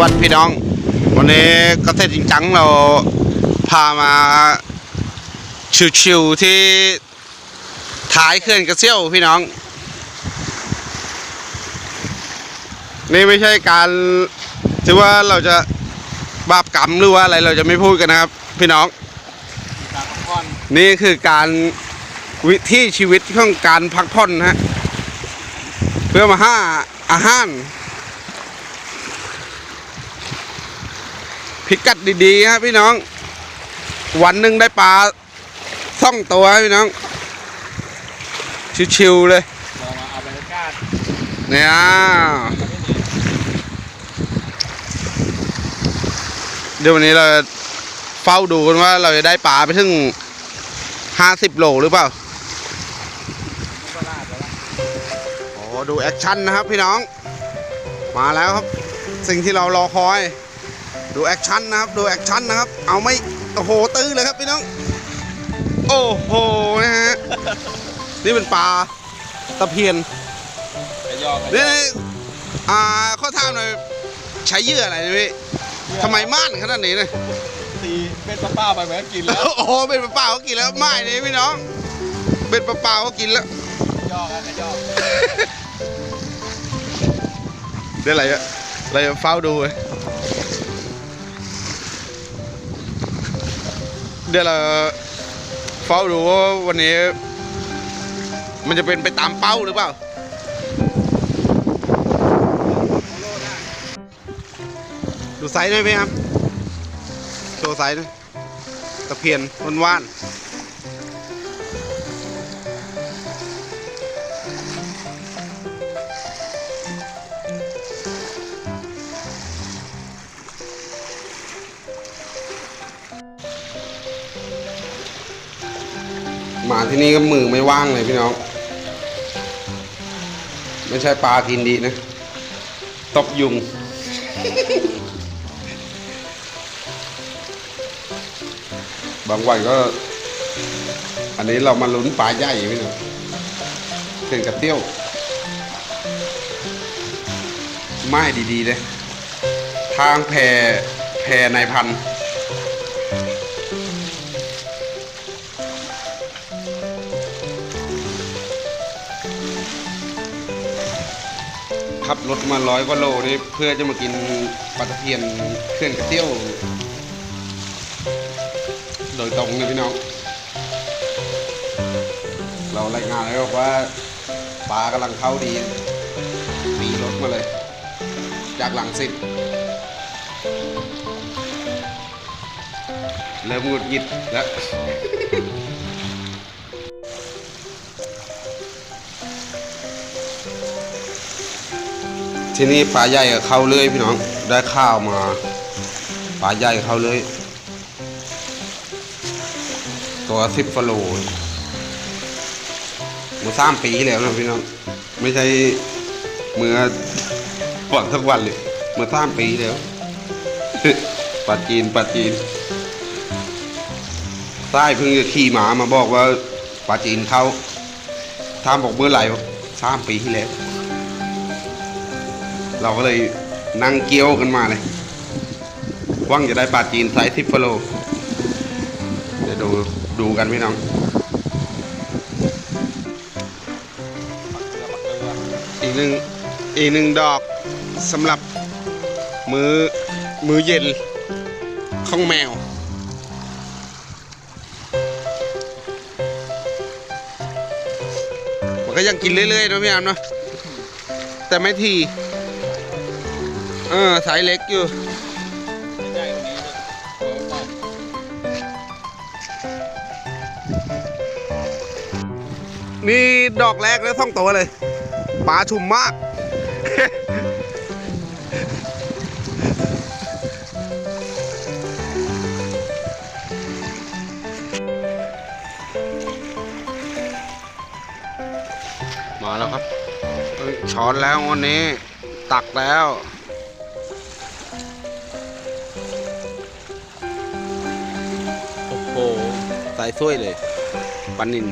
วัสดีพี่น้อง วันนี้เกษตรจริงจังเราพามาชิวๆที่ท้ายเขื่อนกระเซี่ยวพี่น้อง นี่ไม่ใช่การที่ว่าเราจะบาปกรรมหรือว่าอะไรเราจะไม่พูดกันนะครับ พี่น้อง นี่คือการวิถีชีวิตของการพักผ่อนนะฮะเพื่อมาห้าอาหาร พิกัดดีๆครับพี่น้อง วันหนึ่งได้ปลาซ่องตัวครับพี่น้อง ชิวๆเลยเรามาเอาบรรยากาศเนี่ยเดี๋ยววันนี้เราเฝ้าดูกันว่าเราจะได้ปลาไปถึงห้าสิบโลหรือเปล่าก็ลาดแล้วล่ะโอ้ดูแอคชั่นนะครับพี่น้อง มาแล้วครับ สิ่งที่เรารอคอย ดูแอคชั่นนะครับดูแอคชั่นนะครับ เอาไม่โอ้โหตื้อเลยครับพี่น้อง โอ้โหนะฮะนี่เป็นปลาตะเพียนไปยอกนี่นี่อ่าข้อถามหน่อยใช้เหยื่ออะไรนะพี่ทำไมม่านขนาดนี้เนี่ยตีเป็นป้าๆไปแม่กินแล้วโอ้โหเป็นปลาเปล่าก็กินแล้วไม่นี่พี่น้อง เป็นปลาเปล่าก็กินแล้วยอกกันยอกเดี๋ยวอะไรอะอะไรอะเฝ้าดูเลย ดี๋ยวเราเฝ้าดูว่าวันนี้ มันจะเป็นไปตามเป้าหรือเปล่า ดูไซส์หน่อยไหมครับ โชว์ไซส์น่อยตะเพียนวนว่าน มาที่นี่ก็มือไม่ว่างเลยพี่น้อง ไม่ใช่ปลากินดีนะ ตบยุง บางวันก็ อันนี้เรามาลุ้นปลาใหญ่พี่น้องเข่งกระเตี้ยวไม้ดีๆเลย ทางแพรแพรนายพันธุ์ ขับรถมาร้อยกว่าโลนี่เพื่อจะมากินปลาตะเพียนเคลื่อนกระเตี้ยว โดยตรงเลยพี่น้อง เรารายงานแล้วบอกว่าปลากำลังเข้าดีมีรถมาเลย จากหลังสิทธิ์เริ่มหงุดหงิดแล้ว ทีนี้ปลาใหญ่ก็เข้าเลยพี่น้องได้ข้าวมาปลาใหญ่เข้าเลย ตัวสิบฟโลมาสามปีแล้วนะพี่น้องไม่ใช่เมื่อวันทุกวันเลยเมื่อสามปีแล้วปัดจีนปัดจีนใต้เพิ่งจะขี่หมามาบอกว่าปลาจีนเขาทามบอกเมื่อไหร่สามปีที่แล้ว เราก็เลยนั่งเกี้ยวกันมาเลยว่างจะได้ปลาจีนไซส์สิบฟโลเดี๋ยวดูดูกันพี่น้องอีกหนึ่งอีกหนึ่งดอกสำหรับมือมือเย็นของแมว มันก็ยังกินเรื่อยๆนะพี่อามเนาะแต่ไม่ที เออสายเล็กอยู่นี่ดอกแรกแล้วท่องตัวเลยปลาชุ่มมาก มาแล้วครับช้อนแล้ววันนี้ ตักแล้ว ใส่ถ้วยเลยปันนิน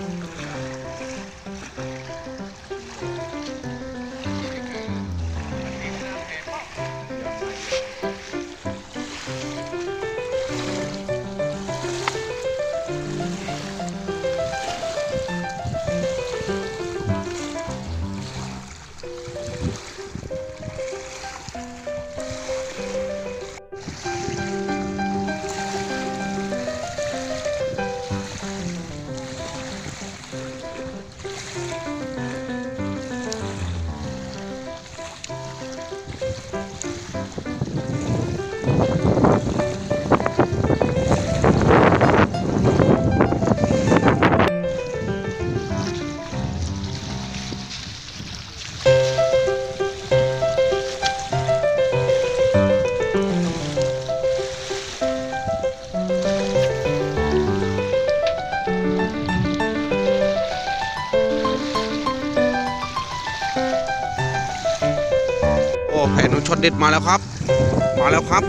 เด็ดมาแล้วครับ มาแล้วครับ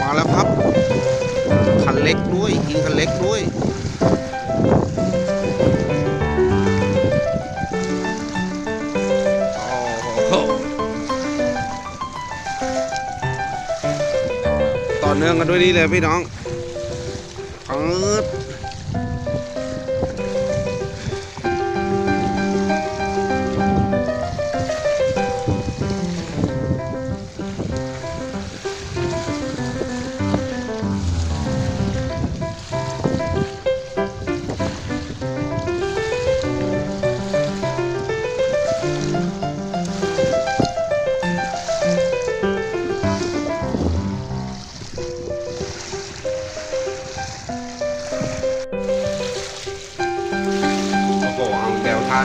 มาแล้วครับ คันเล็กด้วยยิงคันเล็กด้วยโอ้โหต่อเนื่องกันด้วยนี่เลยพี่น้องปึ๊ดโอ้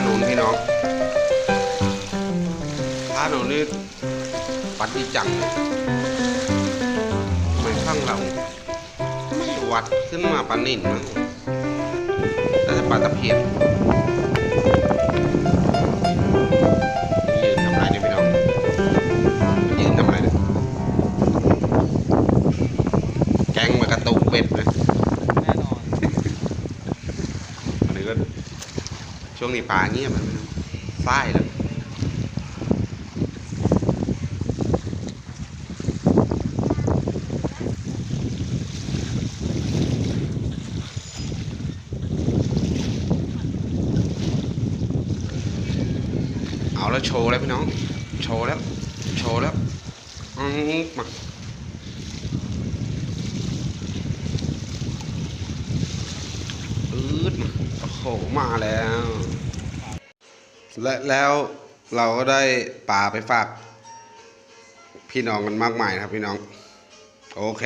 หนุนพี่น้องท่าหนุนนี่ปัดดีจังเลยทำไมข้างเราไม่วัดขึ้นมาปานิ่นมั้งแต่จะปลาตะเพียนยืนทำไรเนี่ยพี่น้องยืนทำไรเนี่ยแกงมากระตุกเบ็ดนะน่นอน อันนี้ก็ ช่วงนี้ปลาเงียบอะพี่น้องฝ้ายแล้วเอาแล้วโชว์แล้วพี่น้อง โชว์แล้ว โชว์แล้วอืมมา อืดมา โหมาแล้ว และแล้วเราก็ได้ปลาไปฝาก พี่น้องกันมากมายนะครับพี่น้อง โอเค